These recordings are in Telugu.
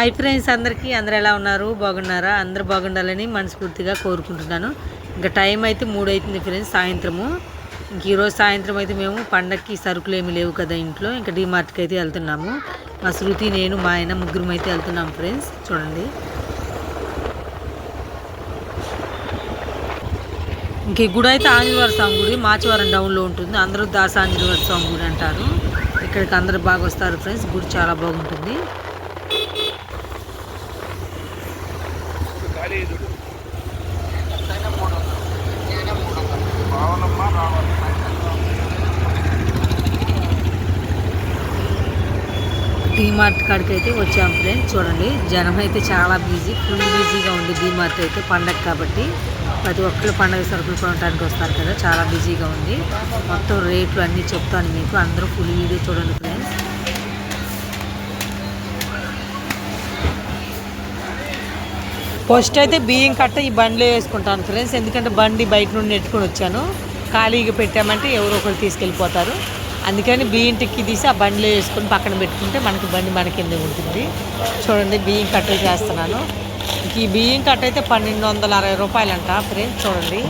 హాయ్ ఫ్రెండ్స్ అందరికీ. అందరు ఎలా ఉన్నారు? బాగున్నారా? అందరు బాగుండాలని మనస్ఫూర్తిగా కోరుకుంటున్నాను. ఇంకా టైం అయితే మూడు అవుతుంది ఫ్రెండ్స్ సాయంత్రము. ఇంక ఈరోజు సాయంత్రం అయితే మేము పండక్కి సరుకులు ఏమి లేవు కదా ఇంట్లో. ఇంకా డిమార్ట్కి అయితే వెళ్తున్నాము. మా శృతి నేను మా ఆయన ముగ్గురం అయితే వెళ్తున్నాం ఫ్రెండ్స్. చూడండి. ఇంక ఈ గుడి అయితే ఆంజనేయ స్వామి గుడి. మాచవరం డౌన్లో ఉంటుంది. అందరూ దాస ఆంజనేయ స్వామి గుడి అంటారు. ఇక్కడికి అందరు బాగా వస్తారు ఫ్రెండ్స్. గుడి చాలా బాగుంటుంది. డీమార్ట్ కాడికి అయితే వచ్చాం ఫ్రెండ్స్ చూడండి జనం అయితే చాలా బిజీ ఫుల్ బిజీగా ఉంది డీమార్ట్ అయితే పండగ కాబట్టి. ప్రతి ఒక్కరు పండగ సరుకులు కొనడానికి వస్తారు కదా చాలా బిజీగా ఉంది. మొత్తం రేట్లు అన్నీ చెప్తాను మీకు. అందరూ ఫుల్ వీడియో చూడండి ఫ్రెండ్స్ ఫస్ట్ అయితే బియ్యం కట్ట ఈ బండిలో వేసుకుంటాను ఫ్రెండ్స్. ఎందుకంటే బండి బయట నుండి నెట్టుకొని వచ్చాను. ఖాళీగా పెట్టామంటే ఎవరో ఒకరు తీసుకెళ్ళిపోతారు. అందుకని బియ్యం టిక్కి తీసి ఆ బండిలో వేసుకొని పక్కన పెట్టుకుంటే మనకి బండి మన కింద ఉంటుంది. చూడండి బియ్యం కట్ట చేస్తున్నాను. ఇంక ఈ బియ్యం కట్ట అయితే పన్నెండు వందల అరవై రూపాయలంట ఫ్రెండ్స్ చూడండి.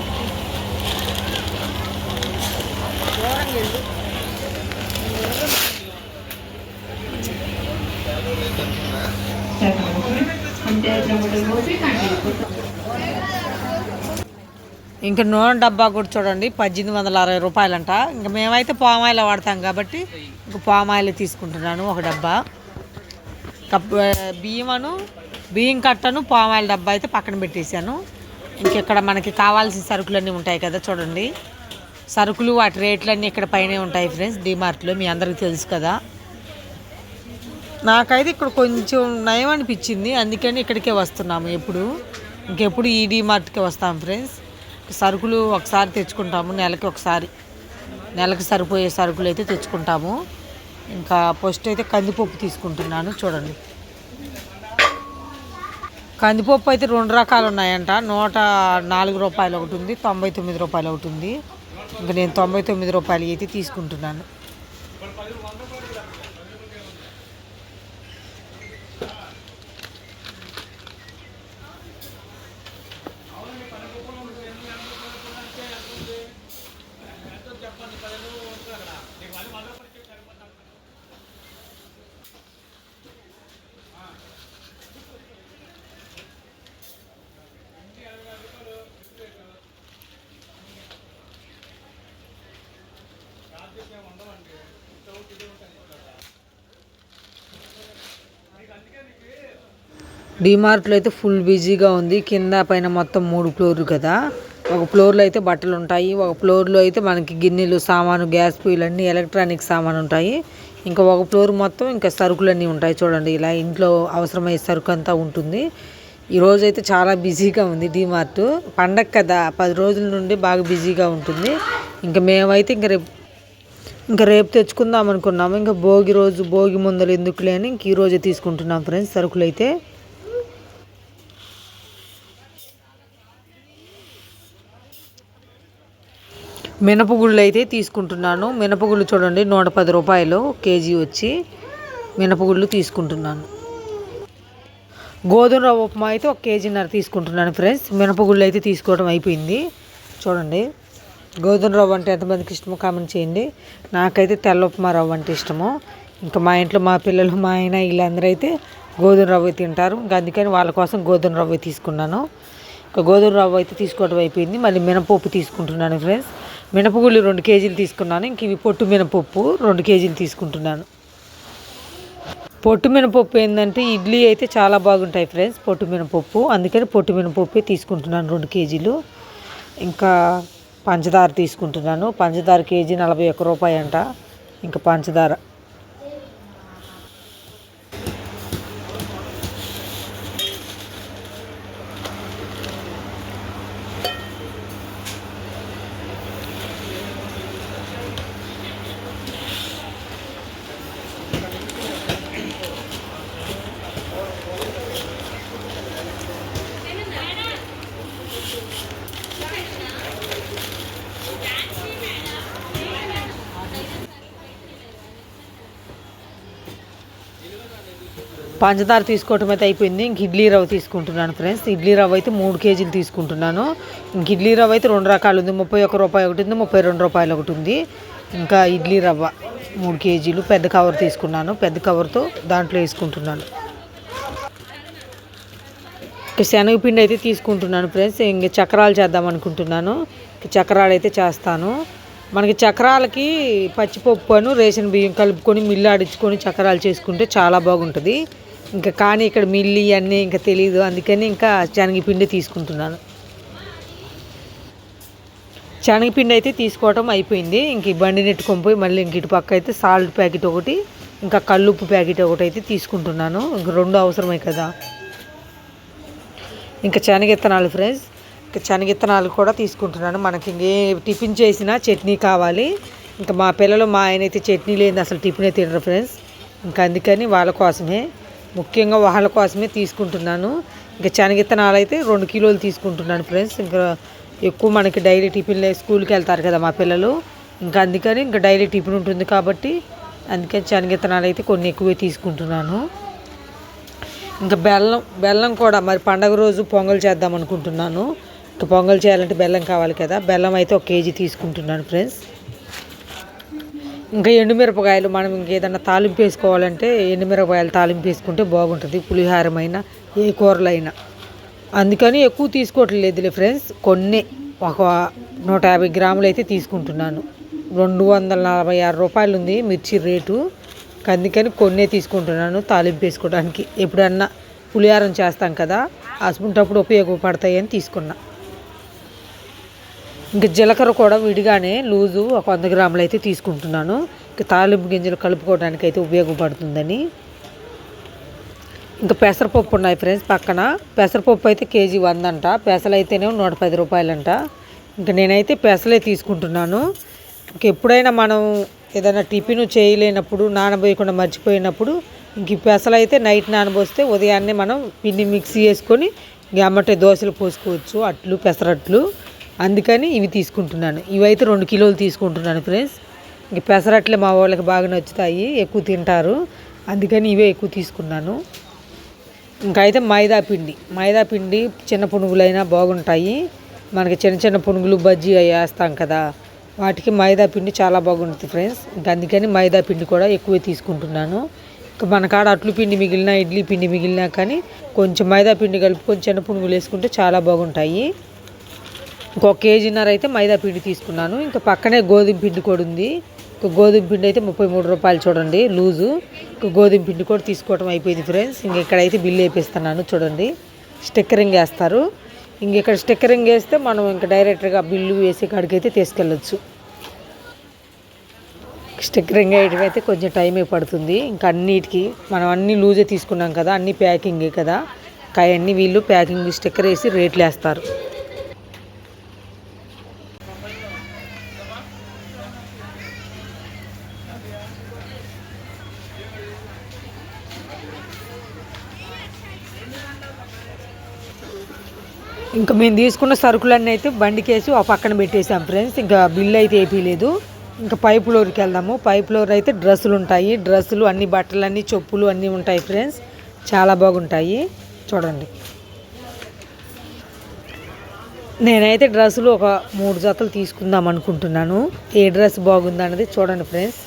ఇంకా నూనె డబ్బా కూడా చూడండి పద్దెనిమిది వందల అరవై రూపాయలంట. ఇంకా మేమైతే పామాయిల్ వాడతాం కాబట్టి ఇంకా పామాయిల్ తీసుకుంటున్నాను ఒక డబ్బా. కప్ బియ్యమను బియ్యం కట్టను పామాయిల్ డబ్బా అయితే పక్కన పెట్టేశాను. ఇంకెక్కడ మనకి కావాల్సిన సరుకులన్నీ ఉంటాయి కదా చూడండి. సరుకులు వాటి రేట్లన్నీ ఇక్కడ పైనే ఉంటాయి ఫ్రెండ్స్ డిమార్ట్లో మీ అందరికీ తెలుసు కదా. నాకైతే ఇక్కడ కొంచెం నయం అనిపించింది. అందుకని ఇక్కడికే వస్తున్నాము ఎప్పుడు. ఇంకెప్పుడు ఈ మార్ట్కే వస్తాం ఫ్రెండ్స్. సరుకులు ఒకసారి తెచ్చుకుంటాము నెలకి ఒకసారి. నెలకి సరిపోయే సరుకులు అయితే తెచ్చుకుంటాము. ఇంకా ఫస్ట్ అయితే కందిపప్పు తీసుకుంటున్నాను చూడండి. కందిపప్పు అయితే రెండు రకాలు ఉన్నాయంట. నూట నాలుగు రూపాయలు ఒకటి ఉంది తొంభై తొమ్మిది రూపాయలు ఒకటి ఉంది. ఇంకా నేను తొంభై తొమ్మిది రూపాయలు అయితే తీసుకుంటున్నాను. డిమార్ట్లో అయితే ఫుల్ బిజీగా ఉంది. కింద పైన మొత్తం మూడు ఫ్లోర్లు కదా. ఒక ఫ్లోర్లో అయితే బట్టలు ఉంటాయి. ఒక ఫ్లోర్లో అయితే మనకి గిన్నెలు సామాను గ్యాస్ పొయ్యిలు అన్నీ ఎలక్ట్రానిక్ సామాను ఉంటాయి. ఇంకా ఒక ఫ్లోర్ మొత్తం ఇంకా సరుకులన్నీ ఉంటాయి చూడండి. ఇలా ఇంట్లో అవసరమయ్యే సరుకు అంతా ఉంటుంది. ఈరోజు అయితే చాలా బిజీగా ఉంది డిమార్ట్ పండగ కదా. పది రోజుల నుండి బాగా బిజీగా ఉంటుంది. ఇంకా మేమైతే ఇంకా రేపు ఇంకా రేపు తెచ్చుకుందాం అనుకున్నాము. ఇంకా భోగి రోజు భోగి ముందలు ఎందుకులే అని ఇంక ఈరోజే తీసుకుంటున్నాం ఫ్రెండ్స్ సరుకులు అయితే మినపగుళ్ళు అయితే తీసుకుంటున్నాను. మినపగుళ్ళు చూడండి నూట పది రూపాయలు కేజీ వచ్చి మినపగుళ్ళు తీసుకుంటున్నాను. గోధుమ రవ్వ ఉప్మా అయితే ఒక కేజీన్నర తీసుకుంటున్నాను ఫ్రెండ్స్. మినపగుళ్ళు అయితే తీసుకోవడం అయిపోయింది. చూడండి గోధుమ రవ్వ అంటే ఎంతమందికి ఇష్టమో కామెంట్ చేయండి. నాకైతే తెల్ల ఉప్మా రవ్వ అంటే ఇష్టము. ఇంకా మా ఇంట్లో మా పిల్లలు మా ఆయన వీళ్ళందరూ అయితే గోధుమ రవ్వ తింటారు. ఇంకా అందుకని వాళ్ళ కోసం గోధుమ రవ్వ తీసుకున్నాను. ఇంకా గోధుమ రవ్వ అయితే తీసుకోవడం అయిపోయింది. మళ్ళీ మినపప్పు తీసుకుంటున్నాను ఫ్రెండ్స్. మినపగుళ్ళు రెండు కేజీలు తీసుకున్నాను. ఇంక ఇవి పొట్టు మినపప్పు రెండు కేజీలు తీసుకుంటున్నాను. పొట్టు మినపప్పు ఏంటంటే ఇడ్లీ అయితే చాలా బాగుంటాయి ఫ్రెండ్స్ పొట్టు మినపప్పు. అందుకని పొట్టు మినపప్పు తీసుకుంటున్నాను రెండు కేజీలు. ఇంకా పంచదార తీసుకుంటున్నాను. పంచదార కేజీ నలభై ఒక్క రూపాయి అంట ఇంకా పంచదార పంచదార తీసుకోవటం అయితే అయిపోయింది. ఇంక ఇడ్లీ రవ్వ తీసుకుంటున్నాను ఫ్రెండ్స్. ఇడ్లీ రవ్వ అయితే మూడు కేజీలు తీసుకుంటున్నాను. ఇంక ఇడ్లీ రవ్వ అయితే రెండు రకాలు ఉంది. ముప్పై ఒక రూపాయి ఒకటి ఉంది ముప్పై రెండు రూపాయలు ఒకటి ఉంది. ఇంకా ఇడ్లీ రవ్వ మూడు కేజీలు. పెద్ద కవర్ తీసుకున్నాను. పెద్ద కవర్తో దాంట్లో వేసుకుంటున్నాను. ఇక శనగపిండి అయితే తీసుకుంటున్నాను ఫ్రెండ్స్. ఇంక చక్రాలు చేద్దాం అనుకుంటున్నాను. చక్రాలు అయితే చేస్తాను. మనకి చక్రాలకి పచ్చిపప్పు అను రేషన్ బియ్యం కలుపుకొని మిల్లు ఆడించుకొని చక్రాలు చేసుకుంటే చాలా బాగుంటుంది. ఇంకా కానీ ఇక్కడ మిల్లి అన్నీ ఇంకా తెలియదు అందుకని ఇంకా శనగపిండి తీసుకుంటున్నాను. శనగపిండి అయితే తీసుకోవటం అయిపోయింది. ఇంక ఈ బండి నెట్టుకొని పోయి మళ్ళీ ఇంక ఇటు పక్క అయితే సాల్ట్ ప్యాకెట్ ఒకటి ఇంకా కల్లుప్పు ప్యాకెట్ ఒకటి అయితే తీసుకుంటున్నాను. ఇంక రెండు అవసరమే కదా. ఇంకా శనగిత్తనాలు ఫ్రెండ్స్ ఇంకా శనగిత్తనాలు కూడా తీసుకుంటున్నాను. మనకి ఇంకే టిఫిన్ చేసినా చట్నీ కావాలి. ఇంకా మా పిల్లలు మా ఆయన అయితే చట్నీ లేని అసలు టిఫినే తినరు ఫ్రెండ్స్ ఇంకా అందుకని వాళ్ళ కోసమే. ముఖ్యంగా వాళ్ళ కోసమే తీసుకుంటున్నాను. ఇంకా శనగిత్తనాలు అయితే రెండు కిలోలు తీసుకుంటున్నాను ఫ్రెండ్స్. ఇంకా ఎక్కువ మనకి డైలీ టిఫిన్ స్కూల్కి వెళ్తారు కదా మా పిల్లలు. ఇంకా అందుకని ఇంకా డైలీ టిఫిన్ ఉంటుంది కాబట్టి అందుకని శనగిత్తనాలు అయితే కొన్ని ఎక్కువే తీసుకుంటున్నాను. ఇంకా బెల్లం బెల్లం కూడా మరి పండగ రోజు పొంగల్ చేద్దాం అనుకుంటున్నాను. ఇంకా పొంగల్ చేయాలంటే బెల్లం కావాలి కదా. బెల్లం అయితే ఒక కేజీ తీసుకుంటున్నాను ఫ్రెండ్స్. ఇంకా ఎండుమిరపకాయలు మనం ఇంకేదన్నా తాలింపు వేసుకోవాలంటే ఎండుమిరపకాయలు తాలింపు వేసుకుంటే బాగుంటుంది పులిహారమైన ఏ కూరలైనా. అందుకని ఎక్కువ తీసుకోవట్లేదులే ఫ్రెండ్స్ కొన్ని ఒక నూట యాభై గ్రాములు అయితే తీసుకుంటున్నాను. రెండు వందల నలభై ఆరు రూపాయలు ఉంది మిర్చి రేటు. అందుకని కొన్నే తీసుకుంటున్నాను తాలింపు వేసుకోవడానికి. ఎప్పుడన్నా పులిహారం చేస్తాం కదా అసుకుంటప్పుడు ఉపయోగపడతాయి అని తీసుకున్నా. ఇంకా జీలకర్ర కూడా విడిగానే లూజు ఒక వంద గ్రాములు అయితే తీసుకుంటున్నాను. ఇంకా తాలింపు గింజలు కలుపుకోవడానికి అయితే ఉపయోగపడుతుందని. ఇంకా పెసరపప్పు ఉన్నాయి ఫ్రెండ్స్ పక్కన. పెసరపప్పు అయితే కేజీ వంద అంట పెసలు అయితేనే నూట పది రూపాయలంట. ఇంకా నేనైతే పెసలే తీసుకుంటున్నాను. ఇంక ఎప్పుడైనా మనం ఏదైనా టిఫిన్ చేయలేనప్పుడు నానబోయకుండా మర్చిపోయినప్పుడు ఇంక పెసలు అయితే నైట్ నానబోస్తే ఉదయాన్నే మనం పిండి మిక్సీ వేసుకొని ఇంక అమ్మటే దోశలు పోసుకోవచ్చు. అట్లు పెసరట్లు. అందుకని ఇవి తీసుకుంటున్నాను. ఇవైతే రెండు కిలోలు తీసుకుంటున్నాను ఫ్రెండ్స్. ఇంక పెసరట్లే మా వాళ్ళకి బాగా నచ్చుతాయి ఎక్కువ తింటారు. అందుకని ఇవే ఎక్కువ తీసుకున్నాను. ఇంకైతే అయితే మైదా పిండి. మైదా పిండి చిన్న పునుగులైనా బాగుంటాయి. మనకి చిన్న చిన్న పునుగులు బజ్జీ అవి వేస్తాం కదా వాటికి మైదా పిండి చాలా బాగుంటుంది ఫ్రెండ్స్. ఇంకా అందుకని మైదా పిండి కూడా ఎక్కువే తీసుకుంటున్నాను. ఇంకా మన కాడ అట్లు పిండి మిగిలినా ఇడ్లీ పిండి మిగిలినా కానీ కొంచెం మైదా పిండి కలుపుకొని చిన్న పునుగులు వేసుకుంటే చాలా బాగుంటాయి. ఇంకొక కేజీన్నర అయితే మైదా పిండి తీసుకున్నాను. ఇంకా పక్కనే గోధుమ పిండి కూడా ఉంది. ఇంకా గోధుమ పిండి అయితే ముప్పై మూడు రూపాయలు చూడండి లూజు. ఇంకా గోధుమ పిండి కూడా తీసుకోవడం అయిపోయింది ఫ్రెండ్స్. ఇంక ఇక్కడైతే బిల్లు వేపిస్తున్నాను చూడండి స్టిక్కరింగ్ వేస్తారు. ఇంక ఇక్కడ స్టిక్కరింగ్ వేస్తే మనం ఇంకా డైరెక్ట్గా బిల్లు వేసే కాడికి అయితే తీసుకెళ్ళొచ్చు. స్టిక్కరింగ్ వేయడం అయితే కొంచెం టైమే పడుతుంది. ఇంకా అన్నిటికీ మనం అన్నీ లూజే తీసుకున్నాం కదా అన్నీ ప్యాకింగే కదా. అవన్నీ వీళ్ళు ప్యాకింగ్ స్టిక్కర్ వేసి రేట్లు వేస్తారు. ఇంకా మేము తీసుకున్న సరుకులన్నీ అయితే బండికేసి ఒక పక్కన పెట్టేసాం ఫ్రెండ్స్. ఇంకా బిల్ అయితే వేయలేదు ఇంకా పైప్ ఫ్లోర్కి వెళ్దాము. పైప్ ఫ్లోర్ అయితే డ్రెస్సులు ఉంటాయి. డ్రెస్సులు అన్ని బట్టలు అన్ని చెప్పులు అన్నీ ఉంటాయి ఫ్రెండ్స్. చాలా బాగుంటాయి. చూడండి. నేనైతే డ్రెస్సులు ఒక మూడు జతలు తీసుకుందాం అనుకుంటున్నాను. ఏ డ్రెస్ బాగుందన్నది చూడండి ఫ్రెండ్స్.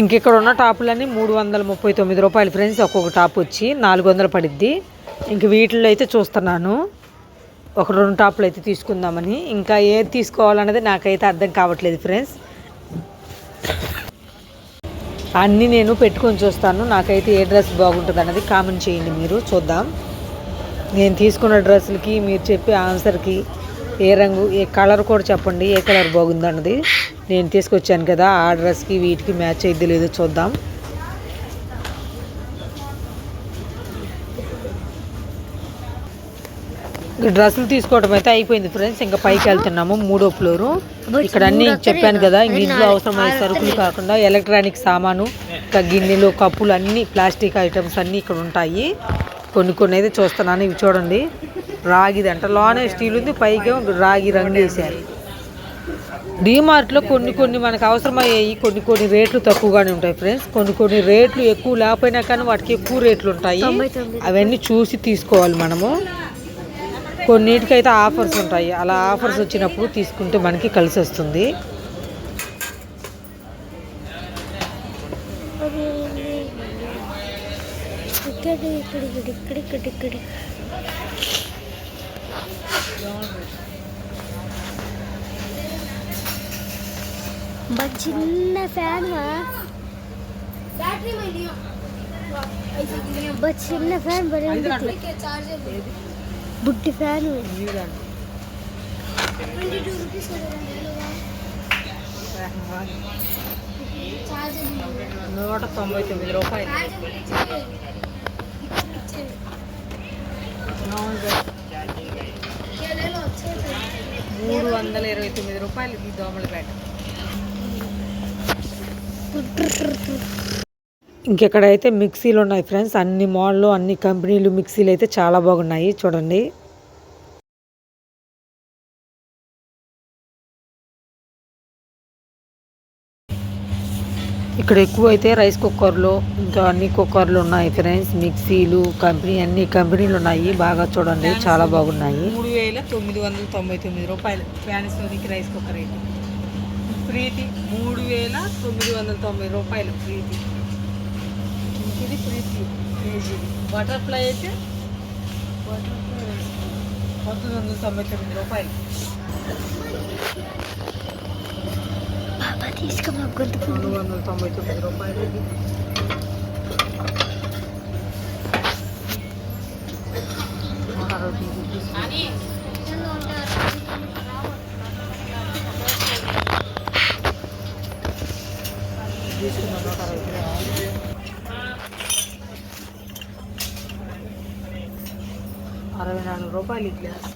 ఇంక ఇక్కడ ఉన్న టాపులన్నీ మూడు వందల ముప్పై తొమ్మిది రూపాయలు ఫ్రెండ్స్. ఒక్కొక్క టాప్ వచ్చి నాలుగు వందలు పడిద్ది. ఇంక వీటిల్లో అయితే చూస్తున్నాను. ఒక రెండు టాపులు అయితే తీసుకుందామని. ఇంకా ఏది తీసుకోవాలన్నది నాకైతే అర్థం కావట్లేదు ఫ్రెండ్స్. అన్నీ నేను పెట్టుకొని చూస్తాను. నాకైతే ఏ డ్రెస్ బాగుంటుంది అన్నది కామెంట్ చేయండి మీరు. చూద్దాం. నేను తీసుకున్న డ్రెస్సులకి మీరు చెప్పే ఆన్సర్కి ఏ రంగు ఏ కలర్ కూడా చెప్పండి ఏ కలర్ బాగుందన్నది. నేను తీసుకొచ్చాను కదా ఆ డ్రెస్కి వీటికి మ్యాచ్ అయింది లేదో చూద్దాం. డ్రెస్సులు తీసుకోవడం అయితే అయిపోయింది ఫ్రెండ్స్. ఇంకా పైకి వెళ్తున్నాము మూడో ఫ్లోరు. ఇక్కడ అన్ని చెప్పాను కదా ఇంక ఇంట్లో అవసరమయ్యే సరుకులు కాకుండా ఎలక్ట్రానిక్ సామాను ఇంకా గిన్నెలు కప్పులు అన్ని ప్లాస్టిక్ ఐటమ్స్ అన్నీ ఇక్కడ ఉంటాయి. కొన్ని కొన్ని అయితే చూస్తున్నాను ఇవి చూడండి. రాగిది అంట లోనే స్టీల్ ఉంది పైకి రాగి రంగు వేసారు డీమార్ట్లో కొన్ని కొన్ని మనకు అవసరమయ్యాయి కొన్ని కొన్ని రేట్లు తక్కువగానే ఉంటాయి ఫ్రెండ్స్ కొన్ని కొన్ని రేట్లు ఎక్కువ లేకపోయినా కానీ వాటికి ఎక్కువ రేట్లు ఉంటాయి. అవన్నీ చూసి తీసుకోవాలి మనము. కొన్నిటికైతే ఆఫర్స్ ఉంటాయి. అలా ఆఫర్స్ వచ్చినప్పుడు తీసుకుంటే మనకి కలిసి వస్తుంది. ఇక్కడ ఇక్కడ ఇక్కడ ఇక్కడ ఇక్కడ. ఇక్కడ బా చిన్న ఫ్యాన్ బా చిన్న ఫ్యాన్ బుట్టి ఫ్యాన్ నూట తొంభై తొమ్మిది రూపాయలు. మూడు వందల ఇరవై తొమ్మిది రూపాయలు ఈ దోమల పేట. ఇంకెక్కడైతే మిక్సీలు ఉన్నాయి ఫ్రెండ్స్ అన్ని మాల్లో అన్ని కంపెనీలు మిక్సీలు అయితే చాలా బాగున్నాయి చూడండి. ఇక్కడ ఎక్కువ అయితే రైస్ కుక్కర్లు ఇంకా అన్ని కుక్కర్లు ఉన్నాయి ఫ్రెండ్స్ మిక్సీలు కంపెనీ అన్ని కంపెనీలు ఉన్నాయి బాగా చూడండి చాలా బాగున్నాయి. మూడు వేల తొమ్మిది వందల తొంభై తొమ్మిది రూపాయలు. పానాసోనిక్ రైస్ కుక్కర్ అయితే. ప్రీతి మూడు వేల తొమ్మిది వందల తొంభై రూపాయలు ప్రీతి. ఇది ప్రీతి. కేజీ బటర్ఫ్లై అయితే పంతొమ్మిది వందల తొంభై తొమ్మిది రూపాయలు. రెండు వందల తొంభై తొమ్మిది రూపాయలు అరవై రూపీస్ తీసుకున్న నూట అరవై అరవై నాలుగు రూపాయలు ఈ గ్లాస్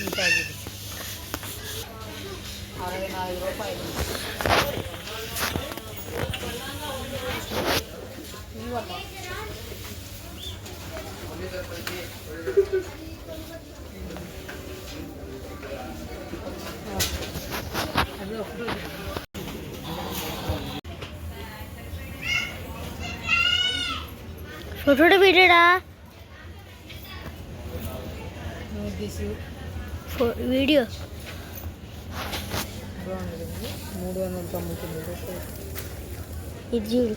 నూట తొంభై తొమ్మిది రూపాయలు Staff announcement. All పంతొమ్మిది రూపాయలు ఈ ప్యాకెట్ అరవై నాలుగు రూపాయలు ఇవ్వమ్మా. అది ఒకటి ఫోటో వీడియోడా మూడు వందల తొంభై తొమ్మిది రూపాయలు ఇది చూడు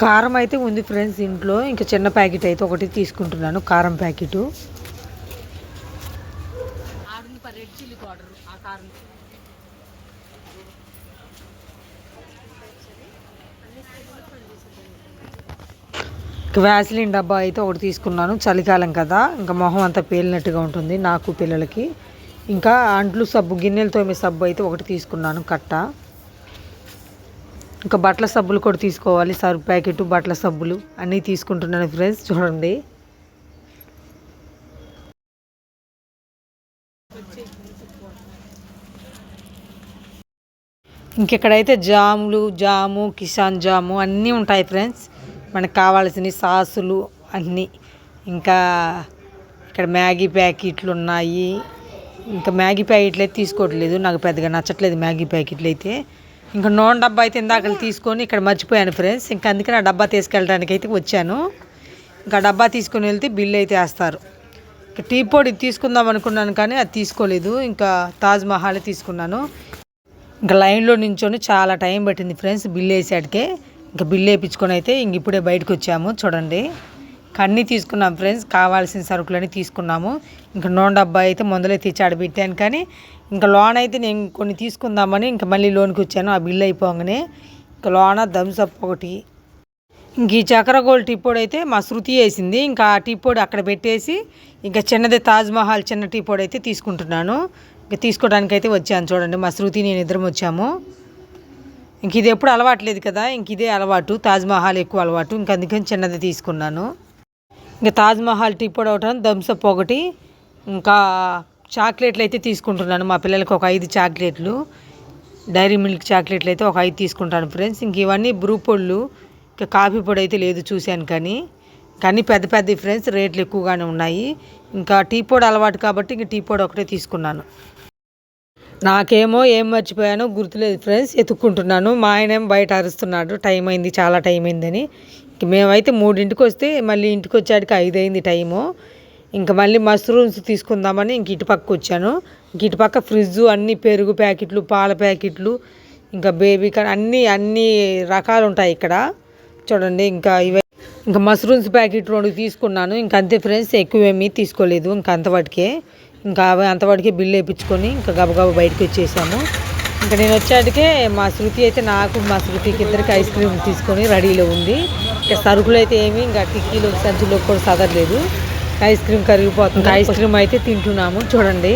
కారం అయితే ఉంది ఫ్రెండ్స్ ఇంట్లో. ఇంకా చిన్న ప్యాకెట్ అయితే ఒకటి తీసుకుంటున్నాను కారం ప్యాకెట్. వ్యాసిలిన్ డబ్బా అయితే ఒకటి తీసుకున్నాను చలికాలం కదా. ఇంకా మొహం అంతా పేలినట్టుగా ఉంటుంది నాకు పిల్లలకి. ఇంకా అంట్లు సబ్బు గిన్నెలు తోమే సబ్బు అయితే ఒకటి తీసుకున్నాను కట్ట. ఇంకా బట్టల సబ్బులు కూడా తీసుకోవాలి సర్ఫ్ ప్యాకెట్ బట్టల సబ్బులు అన్నీ తీసుకుంటున్నాను ఫ్రెండ్స్ చూడండి. ఇంకెక్కడైతే జాములు జాము కిసాన్ జాము అన్నీ ఉంటాయి ఫ్రెండ్స్ మనకు కావాల్సిన సాసులు అన్నీ. ఇంకా ఇక్కడ మ్యాగీ ప్యాకెట్లు ఉన్నాయి. ఇంకా మ్యాగీ ప్యాకెట్లు అయితే తీసుకోవట్లేదు నాకు పెద్దగా నచ్చట్లేదు మ్యాగీ ప్యాకెట్లు అయితే. ఇంకా నూనె డబ్బా అయితే ఇందాక తీసుకొని ఇక్కడ మర్చిపోయాను ఫ్రెండ్స్ ఇంకా అందుకే నా డబ్బా తీసుకెళ్ళడానికి అయితే వచ్చాను. ఇంకా డబ్బా తీసుకొని వెళ్తే బిల్ అయితే వేస్తారు. ఇంకా టీ పొడి తీసుకుందాం అనుకున్నాను కానీ అది తీసుకోలేదు. ఇంకా తాజ్ మహల్ తీసుకున్నాను. ఇంకా లైన్లో నించొని చాలా టైం పట్టింది ఫ్రెండ్స్ బిల్ వేసాడికే ఇంకా బిల్ వేయించుకొని అయితే ఇంక ఇప్పుడే బయటకు వచ్చాము. చూడండి. అన్నీ తీసుకున్నాం ఫ్రెండ్స్ కావాల్సిన సరుకులన్నీ తీసుకున్నాము. ఇంకా నూనె డబ్బా అయితే ముందలే తెచ్చి ఆడ పెట్టాను కానీ ఇంకా లోన్ అయితే నేను కొన్ని తీసుకుందామని ఇంకా మళ్ళీ లోన్కి వచ్చాను. ఆ బిల్ అయిపోగానే ఇంకా లోన థమ్స్ అప్ ఒకటి. ఇంక ఈ చక్ర గోల్డ్ టీపోడ్ అయితే మా శృతి వేసింది. ఇంకా ఆ టీపోడ్ అక్కడ పెట్టేసి ఇంకా చిన్నది తాజ్మహల్ చిన్న టీ పొడి అయితే తీసుకుంటున్నాను. ఇంకా తీసుకోవడానికి అయితే వచ్చాను చూడండి. మా శృతి నేను ఇద్దరం వచ్చాము. ఇంక ఇది ఎప్పుడు అలవాట్లేదు కదా ఇంక ఇదే అలవాటు. తాజ్మహల్ ఎక్కువ అలవాటు. ఇంక అందుకని చిన్నది తీసుకున్నాను. ఇంకా తాజ్మహల్ టీ పొడి ఒకటి థమ్స్అప్ ఒకటి ఇంకా చాక్లెట్లు అయితే తీసుకుంటున్నాను. మా పిల్లలకి ఒక ఐదు చాక్లెట్లు డైరీ మిల్క్ చాక్లెట్లు అయితే ఒక ఐదు తీసుకుంటాను ఫ్రెండ్స్. ఇంక ఇవన్నీ బ్రూ పొళ్ళు ఇంకా కాఫీ పొడి అయితే లేదు చూశాను కానీ కానీ పెద్ద పెద్ద ఫ్రెండ్స్ రేట్లు ఎక్కువగానే ఉన్నాయి. ఇంకా టీ పొడి అలవాటు కాబట్టి ఇంక టీ పొడి ఒకటే తీసుకున్నాను. నాకేమో ఏం మర్చిపోయానో గుర్తులేదు ఫ్రెండ్స్ ఎత్తుక్కుంటున్నాను. మా ఆయన బయట అరుస్తున్నాడు టైం అయింది చాలా టైం అయిందని. మేమైతే మూడింటికి వస్తే మళ్ళీ ఇంటికి వచ్చాడికి ఐదు అయింది టైము. ఇంకా మళ్ళీ మష్రూమ్స్ తీసుకుందామని ఇంక ఇటు పక్క వచ్చాను ఇంక ఇటు పక్క ఫ్రిడ్జ్ అన్ని పెరుగు ప్యాకెట్లు పాల ప్యాకెట్లు ఇంకా బేబీ కానీ అన్నీ అన్ని రకాలు ఉంటాయి ఇక్కడ. చూడండి ఇంకా ఇవే ఇంకా మష్రూమ్స్ ప్యాకెట్ రెండు తీసుకున్నాను. ఇంకా అంతే ఫ్రెండ్స్ ఎక్కువేమీ తీసుకోలేదు ఇంకా అంతవాటికే. ఇంకా అవి అంతవాటికే బిల్లు వేయించుకొని ఇంకా గబగబా బయటకు వచ్చేసాము ఇంకా నేను వచ్చాటికే మా శృతి అయితే నాకు మా శృతికి ఇద్దరికి ఐస్ క్రీమ్ తీసుకొని రెడీలో ఉంది. ఇంకా సరుకులు అయితే ఏమి ఇంకా టిక్కీలు సంచులో కూడా సదరలేదు. ఐస్ క్రీమ్ కరిగిపోతుంది. ఐస్ క్రీమ్ అయితే తింటున్నాము. చూడండి.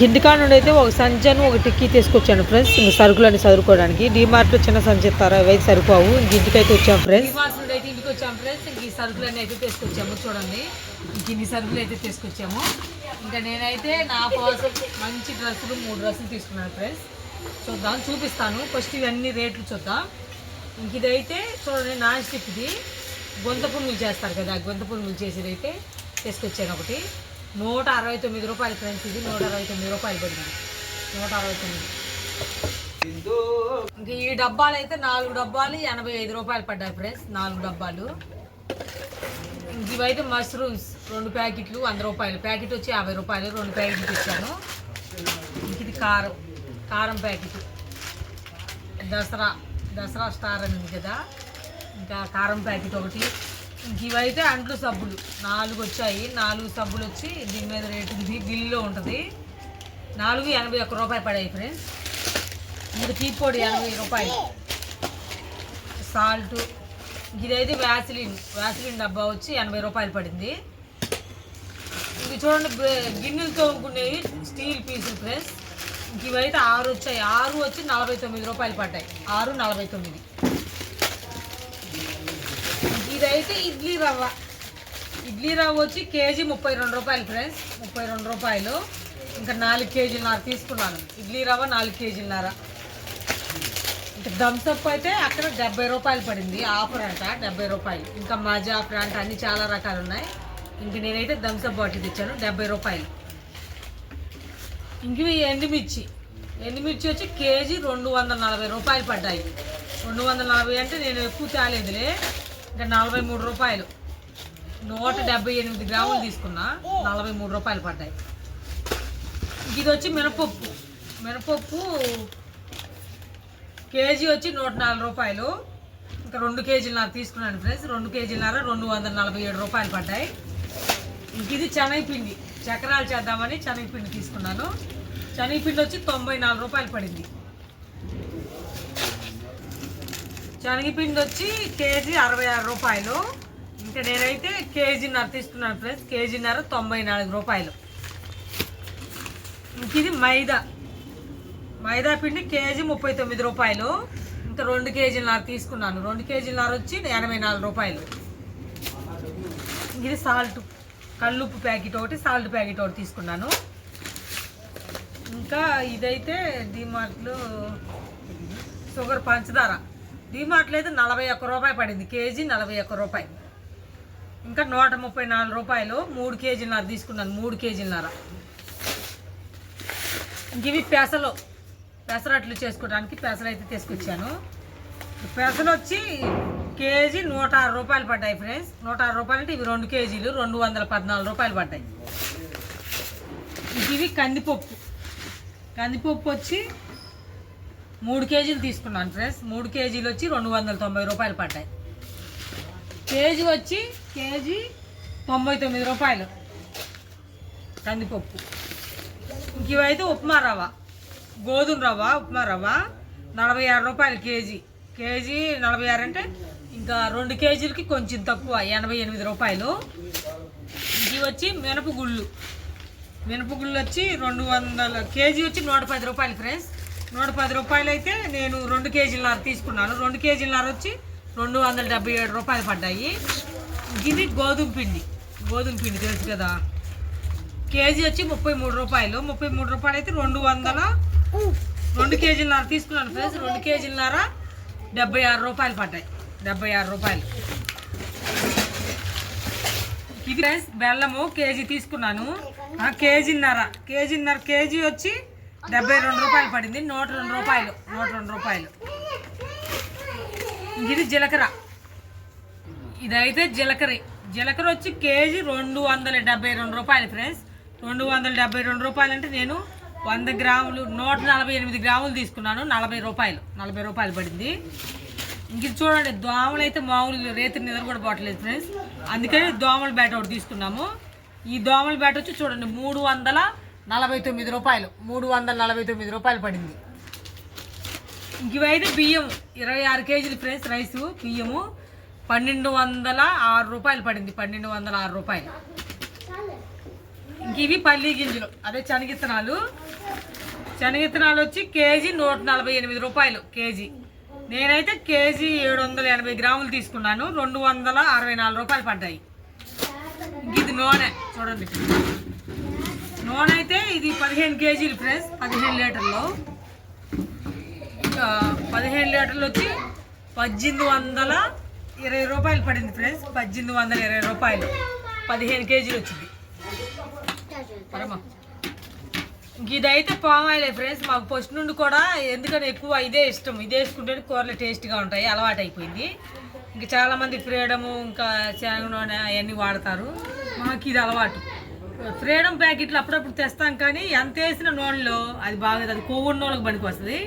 గింటికాడ నుండి అయితే ఒక సంచను ఒక టిక్కీ తీసుకొచ్చాను ఫ్రెండ్స్. ఇంక సరుకులన్నీ చదువుకోవడానికి డిమార్ట్లో చిన్న సంచి ఇస్తారా? అవైతే సరిపోవు. ఇంక ఇంటికైతే వచ్చాం ఫ్రెండ్స్. డిమార్ట్ నుండి అయితే ఇంటికి ఫ్రెండ్స్. ఇంక ఈ సరుకులన్నీ అయితే తీసుకొచ్చాము. చూడండి. ఇంక సరుకులు అయితే తీసుకొచ్చాము. ఇంకా నేనైతే నా కోసం మంచి డ్రెస్సులు మూడు డ్రెస్సులు తీసుకున్నాను ఫ్రెండ్స్. చూద్దాం చూపిస్తాను. ఫస్ట్ ఇవన్నీ రేట్లు చూద్దాం. ఇంక ఇదైతే చూడండి నాన్ స్టిక్ది గొంత పునుగులు చేస్తారు కదా గొంత పునుగులు చేసేది అయితే తీసుకొచ్చాను ఒకటి. నూట అరవై తొమ్మిది రూపాయలు ఫ్రెండ్స్ ఇది నూట అరవై తొమ్మిది రూపాయలు పడింది. నూట అరవై తొమ్మిది. ఇంక ఈ డబ్బాలు అయితే నాలుగు డబ్బాలు ఎనభై ఐదు రూపాయలు పడ్డాయి ఫ్రెండ్స్ నాలుగు డబ్బాలు. ఇంక ఇవైతే మష్రూమ్స్ రెండు ప్యాకెట్లు వంద రూపాయలు. ప్యాకెట్ వచ్చి యాభై రూపాయలు రెండు ప్యాకెట్లు ఇచ్చాను ఇంక ఇది కారం. కారం ప్యాకెట్. దసరా దసరా స్టార్ అని ఉంది కదా ఇంకా కారం ప్యాకెట్ ఒకటి. ఇంక ఇవైతే అంట్లు సబ్బులు. నాలుగు వచ్చాయి. నాలుగు సబ్బులు వచ్చి దీని మీద రేటు బిల్లులో ఉంటుంది. నాలుగు ఎనభై ఒక్క రూపాయి పడాయి ఫ్రెండ్స్. ఇంకా టీ పొడి ఎనభై రూపాయలు. సాల్ట్. ఇదైతే వ్యాసిలిన్ వ్యాసిలిన్ డబ్బా వచ్చి ఎనభై రూపాయలు పడింది. ఇది చూడండి గిన్నెలు తోముకునేవి స్టీల్ పీసులు ఫ్రెండ్స్. ఇవైతే ఆరు వచ్చాయి. ఆరు వచ్చి నలభై తొమ్మిది రూపాయలు పడ్డాయి. ఆరు నలభై తొమ్మిది. ఇదైతే ఇడ్లీ రవ్వ. ఇడ్లీ రవ్వ వచ్చి కేజీ ముప్పై రెండు రూపాయలు ఫ్రెండ్స్. ముప్పై రెండు రూపాయలు. ఇంకా నాలుగు కేజీలన్నర తీసుకున్నాను. ఇడ్లీ రవ్వ నాలుగు కేజీలన్నర. ఇంకా థమ్స్అప్ అయితే అక్కడ డెబ్బై రూపాయలు పడింది. ఆఫర్ అంట డెబ్బై రూపాయలు. ఇంకా మజా ఫ్రాంట్ అన్ని చాలా రకాలు ఉన్నాయి. ఇంక నేనైతే థమ్స్అప్ బాటిల్ తెచ్చాను. డెబ్బై రూపాయలు. ఇంకవి ఎండుమిర్చి. ఎండుమిర్చి వచ్చి కేజీ రెండు వందల నలభై రూపాయలు పడ్డాయి. రెండు వందల నలభై అంటే నేను ఎక్కువ తేలేదులే. ఇంకా నలభై మూడు రూపాయలు. నూట డెబ్బై ఎనిమిది గ్రాములు తీసుకున్నా. నలభై మూడు రూపాయలు పడ్డాయి. ఇది వచ్చి మినపప్పు. మినపప్పు కేజీ వచ్చి నూట నాలుగు రూపాయలు. ఇంకా రెండు కేజీలన్నర తీసుకున్నాను ఫ్రెండ్స్. రెండు కేజీలన్నర రెండు వందల నలభై ఏడు రూపాయలు పడ్డాయి. ఇంక ఇది శనగపిండి చక్రాలు చేద్దామని శనగపిండి తీసుకున్నాను. శనగపిండి వచ్చి తొంభై నాలుగు రూపాయలు పడింది. శనగపిండి వచ్చి కేజీ అరవై ఆరు రూపాయలు. ఇంకా నేనైతే కేజీన్నర తీసుకున్నాను ఫ్రెండ్స్. కేజీన్నర తొంభై నాలుగు రూపాయలు. ఇంక ఇది మైదా. మైదా పిండి కేజీ ముప్పై తొమ్మిది రూపాయలు. ఇంకా రెండు కేజీలన్నర తీసుకున్నాను. రెండు కేజీలన్నర వచ్చి ఎనభై నాలుగు రూపాయలు. ఇది సాల్ట్. కల్లుప్పు ప్యాకెట్ ఒకటి సాల్ట్ ప్యాకెట్ ఒకటి తీసుకున్నాను. ఇంకా ఇదైతే డిమార్ట్లో షుగర్ పంచదార. డిమార్ట్లో అయితే నలభై ఒక్క రూపాయి పడింది. కేజీ నలభై ఒక్క రూపాయి. ఇంకా నూట ముప్పై నాలుగు రూపాయలు మూడు కేజీలన్నర తీసుకున్నాను. మూడు కేజీలన్నర ఇంక ఇవి పెసలు. పెసరట్లు చేసుకోవడానికి పెసలు అయితే తీసుకొచ్చాను. పెసలు వచ్చి కేజీ నూట ఆరు రూపాయలు పడ్డాయి ఫ్రెండ్స్. నూట ఆరు రూపాయలు అంటే ఇవి రెండు కేజీలు రెండు వందల పద్నాలుగు రూపాయలు పడ్డాయి. ఇవి కందిపప్పు. కందిపప్పు వచ్చి మూడు కేజీలు తీసుకున్నాను ఫ్రెండ్స్. మూడు కేజీలు వచ్చి రెండు వందల తొంభై రూపాయలు పడ్డాయి. కేజీ వచ్చి కేజీ తొంభై తొమ్మిది రూపాయలు కందిపప్పు. ఇంక ఇవైతే ఉప్మా రవ్వ. గోధుమ రవ్వ ఉప్మా రవ్వ నలభై ఆరు రూపాయలు కేజీ. కేజీ నలభై ఆరు అంటే ఇంకా రెండు కేజీలకి కొంచెం తక్కువ ఎనభై ఎనిమిది రూపాయలు. ఇది వచ్చి మినపగుళ్ళు మినపగుళ్ళు వచ్చి రెండు వందల కేజీ వచ్చి నూట పది రూపాయలు ఫ్రెండ్స్. నూట పది రూపాయలు అయితే నేను రెండు కేజీలన్నర తీసుకున్నాను. రెండు కేజీలన్నర వచ్చి రెండు వందల డెబ్బై ఏడు రూపాయలు పడ్డాయి. ఇది గోధుమ పిండి. గోధుమ పిండి తెలుసు కదా. కేజీ వచ్చి ముప్పై మూడు రూపాయలు. ముప్పై మూడు రూపాయలు అయితే రెండు వందల రెండు కేజీలన్నర తీసుకున్నాను ఫ్రెండ్స్. రెండు కేజీలన్నర డెబ్బై ఆరు రూపాయలు పడ్డాయి. డెబ్బై ఆరు రూపాయలు. ఇది ఫ్రెండ్స్ బెల్లము కేజీ తీసుకున్నాను. ఆ, కేజీన్నర. కేజీన్నర కేజీ వచ్చి డెబ్బై రెండు రూపాయలు పడింది. నూట రెండు రూపాయలు. నూట రెండు రూపాయలు. ఇది జీలకర్ర. ఇదైతే జీలకర్ర. జీలకర్ర వచ్చి కేజీ రెండు వందల డెబ్బై రెండు రూపాయలు ఫ్రెండ్స్. రెండు వందల డెబ్బై రెండు రూపాయలు అంటే నేను వంద గ్రాములు నూట నలభై ఎనిమిది గ్రాములు తీసుకున్నాను. నలభై రూపాయలు. నలభై రూపాయలు పడింది. ఇంక చూడండి దోమలు అయితే మామూలు రేతి నిద్ర కూడా పోవట్లేదు ఫ్రెండ్స్ అందుకని దోమల బ్యాట్ ఒకటి తీసుకున్నాము. ఈ దోమల బ్యాట్ వచ్చి చూడండి మూడు వందల నలభై తొమ్మిది రూపాయలు. మూడు వందల నలభై తొమ్మిది రూపాయలు పడింది. ఇంక ఇవైతే బియ్యం. ఇరవై ఆరు కేజీలు ఫ్రెండ్స్ రైసు బియ్యము. పన్నెండు వందల ఆరు రూపాయలు పడింది. పన్నెండు వందల ఆరు రూపాయలు. ఇవి పల్లి గింజలు. అదే శనగిత్తనాలు. శనగిత్తనాలు వచ్చి కేజీ నూట నలభై ఎనిమిది రూపాయలు కేజీ. నేనైతే కేజీ ఏడు వందల ఎనభై గ్రాములు తీసుకున్నాను రెండు వందల అరవై నాలుగు రూపాయలు పడ్డాయి. ఇది నూనె చూడండి. నూనె అయితే ఇది పదిహేను కేజీలు ఫ్రెండ్స్ పదిహేను లీటర్లు. ఇంకా పదిహేను లీటర్లు వచ్చి పద్దెనిమిది వందల ఇరవై రూపాయలు పడింది ఫ్రెండ్స్ పద్దెనిమిది వందల ఇరవై రూపాయలు. పదిహేను కేజీలు వచ్చింది. పరమ. ఇంక ఇదైతే ఫ్రెండ్స్ మాకు ఫస్ట్ నుండి కూడా ఎందుకని ఎక్కువ ఇదే ఇష్టం. ఇదే వేసుకుంటే కూరలు టేస్ట్గా ఉంటాయి అలవాటు అయిపోయింది. ఇంకా చాలామంది ఫ్రీడము ఇంకా శనగ నూనె అవన్నీ వాడతారు. మాకు ఇది అలవాటు. ఫ్రీడమ్ ప్యాకెట్లు అప్పుడప్పుడు తెస్తాం కానీ ఎంత వేసిన నూనెలో అది బాగా అది కొవ్వు నూనెలకు పనికి వస్తుంది.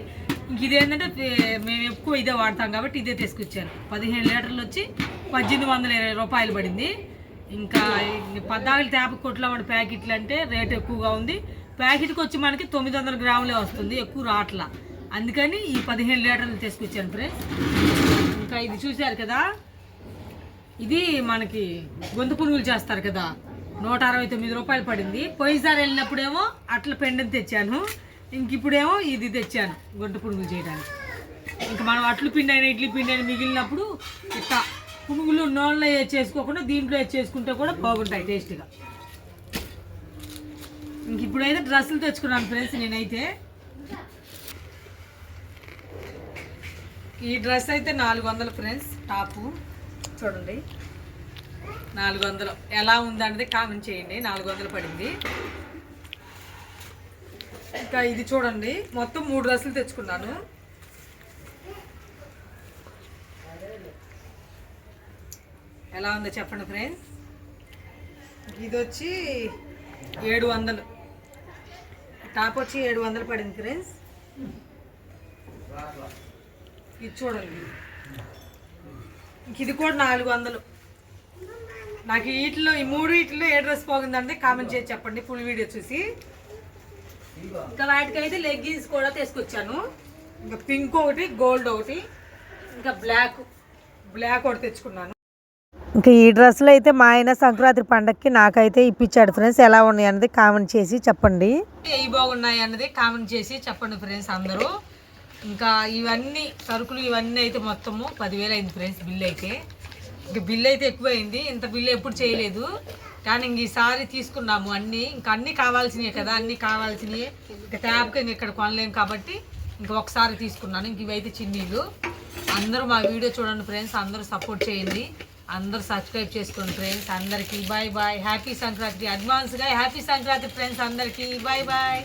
ఇంక ఇది ఏంటంటే మేము ఎక్కువ ఇదే వాడతాం కాబట్టి ఇదే తీసుకొచ్చాను పదిహేను లీటర్లు వచ్చి పద్దెనిమిది వందల ఇరవై రూపాయలు పడింది. ఇంకా పద్నాలుగు తేప కొట్ల వాడి ప్యాకెట్లు అంటే రేట్ ఎక్కువగా ఉంది. ప్యాకెట్కి వచ్చి మనకి తొమ్మిది వందల గ్రాములే వస్తుంది ఎక్కువ రాట్ల. అందుకని ఈ పదిహేను లీటర్లు తీసుకొచ్చాను ఫ్రెండ్స్. ఇంకా ఇది చూశారు కదా? ఇది మనకి గొంతు పునుగులు చేస్తారు కదా? నూట అరవై తొమ్మిది రూపాయలు పడింది. పోయినసారి వెళ్ళినప్పుడేమో అట్ల పెండని తెచ్చాను. ఇంక ఇప్పుడేమో ఇది తెచ్చాను గొంతు పునుగులు చేయడానికి. ఇంకా మనం అట్లు పిండి అయినా ఇడ్లీ పిండి అయినా మిగిలినప్పుడు ఇట్లా పునుగులు నూనెలో చేసుకోకుండా దీంట్లో చేసుకుంటే కూడా బాగుంటాయి టేస్ట్గా. ఇంక ఇప్పుడైతే డ్రెస్సులు తెచ్చుకున్నాను ఫ్రెండ్స్ నేనైతే. ఈ డ్రెస్ అయితే నాలుగు వందలు ఫ్రెండ్స్ టాపు. చూడండి. నాలుగు వందలు ఎలా ఉందనేది కామెంట్ చేయండి. నాలుగు వందలు పడింది. ఇంకా ఇది చూడండి. మొత్తం మూడు డ్రెస్సులు తెచ్చుకున్నాను. ఎలా ఉందో చెప్పండి ఫ్రెండ్స్ ఇది వచ్చి ఏడు వందలు టాప్ వచ్చి ఏడు వందలు పడింది ఫ్రెండ్స్ ఇది చూడండి. ఇంక ఇది కూడా నాలుగు వందలు నాకు వీటిలో ఈ మూడు వీటిలో ఏ డ్రెస్ పోగిందంటే కామెంట్ చేసి చెప్పండి ఫుల్ వీడియో చూసి. ఇంకా వాటికైతే లెగ్గిన్స్ కూడా తీసుకొచ్చాను. ఇంకా పింక్ ఒకటి గోల్డ్ ఒకటి ఇంకా బ్లాక్ బ్లాక్ ఒకటి తెచ్చుకున్నాను. ఇంకా ఈ డ్రెస్సులు అయితే మా ఆయన సంక్రాంతి పండగకి నాకైతే ఇప్పించాడు ఫ్రెండ్స్. ఎలా ఉన్నాయి అన్నది కామెంట్ చేసి చెప్పండి. ఏవి బాగున్నాయి అన్నది కామెంట్ చేసి చెప్పండి ఫ్రెండ్స్ అందరూ. ఇంకా ఇవన్నీ సరుకులు ఇవన్నీ అయితే మొత్తము పదివేలు అయింది ఫ్రెండ్స్ బిల్ అయితే. ఇంకా బిల్ అయితే ఎక్కువైంది. ఇంత బిల్ ఎప్పుడు చేయలేదు. కానీ ఇంక ఈసారి తీసుకున్నాము అన్నీ. ఇంకా అన్నీ కావాల్సినవి కదా అన్నీ కావాల్సినవి. ఇంకా ట్యాబ్కి ఇంక ఇక్కడ కొనలేము కాబట్టి ఇంకా ఒకసారి తీసుకున్నాను. ఇంక ఇవైతే చిన్నీళ్ళు. అందరూ మా వీడియో చూడండి ఫ్రెండ్స్. అందరూ సపోర్ట్ చేయండి. అందరు సబ్స్క్రైబ్ చేసుకోండి ఫ్రెండ్స్ అందరికీ బాయ్ బాయ్ హ్యాపీ సంక్రాంతి అడ్వాన్స్గా హ్యాపీ సంక్రాంతి ఫ్రెండ్స్ అందరికీ బాయ్ బాయ్